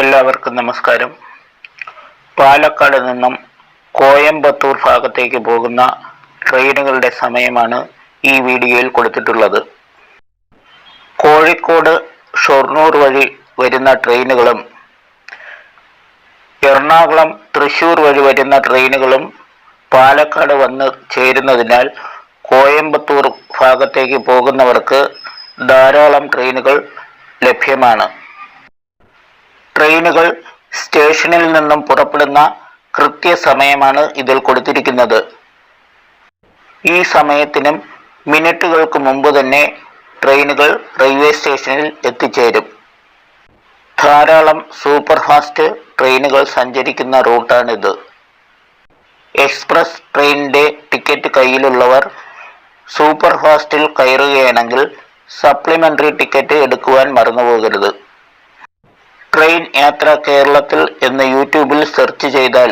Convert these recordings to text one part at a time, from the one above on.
എല്ലാവർക്കും നമസ്കാരം. പാലക്കാട് നിന്നും കോയമ്പത്തൂർ ഭാഗത്തേക്ക് പോകുന്ന ട്രെയിനുകളുടെ സമയമാണ് ഈ വീഡിയോയിൽ കൊടുത്തിട്ടുള്ളത്. കോഴിക്കോട് ഷൊർണൂർ വഴി വരുന്ന ട്രെയിനുകളും എറണാകുളം തൃശൂർ വഴി വരുന്ന ട്രെയിനുകളും പാലക്കാട് വന്ന് ചേരുന്നതിനാൽ കോയമ്പത്തൂർ ഭാഗത്തേക്ക് പോകുന്നവർക്ക് ധാരാളം ട്രെയിനുകൾ ലഭ്യമാണ്. ട്രെയിനുകൾ സ്റ്റേഷനിൽ നിന്നും പുറപ്പെടുന്ന കൃത്യസമയമാണ് ഇതിൽ കൊടുത്തിരിക്കുന്നത്. ഈ സമയത്തിനും മിനിറ്റുകൾക്ക് മുമ്പ് തന്നെ ട്രെയിനുകൾ റെയിൽവേ സ്റ്റേഷനിൽ എത്തിച്ചേരും. ധാരാളം സൂപ്പർ ഫാസ്റ്റ് ട്രെയിനുകൾ സഞ്ചരിക്കുന്ന റൂട്ടാണിത്. എക്സ്പ്രസ് ട്രെയിനിന്റെ ടിക്കറ്റ് കയ്യിലുള്ളവർ സൂപ്പർ ഫാസ്റ്റിൽ കയറുകയാണെങ്കിൽ സപ്ലിമെന്ററി ടിക്കറ്റ് എടുക്കുവാൻ മറന്നുപോകരുത്. ട്രെയിൻ യാത്ര കേരളത്തിൽ എന്ന് യൂട്യൂബിൽ സെർച്ച് ചെയ്താൽ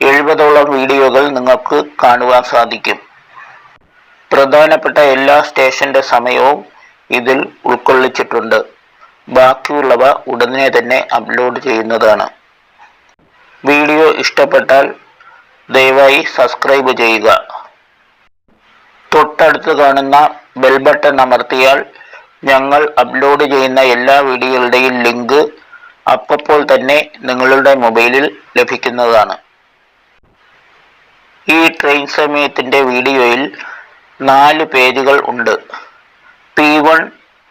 എഴുപതോളം വീഡിയോകൾ നിങ്ങൾക്ക് കാണുവാൻ സാധിക്കും. പ്രധാനപ്പെട്ട എല്ലാ സ്റ്റേഷന്റെ സമയവും ഇതിൽ ഉൾക്കൊള്ളിച്ചിട്ടുണ്ട്. ബാക്കിയുള്ളവ ഉടനെ തന്നെ അപ്ലോഡ് ചെയ്യുന്നതാണ്. വീഡിയോ ഇഷ്ടപ്പെട്ടാൽ ദയവായി സബ്സ്ക്രൈബ് ചെയ്യുക. തൊട്ടടുത്ത് കാണുന്ന ബെൽ ബട്ടൺ അമർത്തിയാൽ ഞങ്ങൾ അപ്ലോഡ് ചെയ്യുന്ന എല്ലാ വീഡിയോകളുടെയും ലിങ്ക് അപ്പോൾ തന്നെ നിങ്ങളുടെ മൊബൈലിൽ ലഭിക്കുന്നതാണ്. ഈ ട്രെയിൻ സമയത്തിന്റെ വീഡിയോയിൽ നാല് പേജുകൾ ഉണ്ട്. P one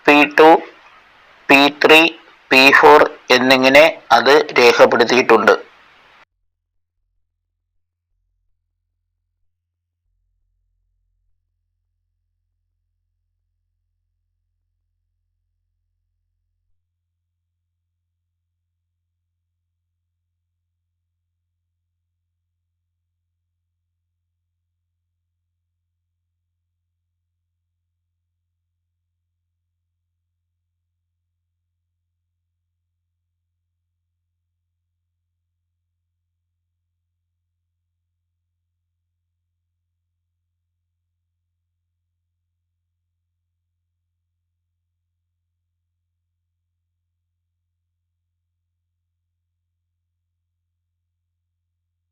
P two P three P four എന്നിങ്ങനെ അത് രേഖപ്പെടുത്തിയിട്ടുണ്ട്.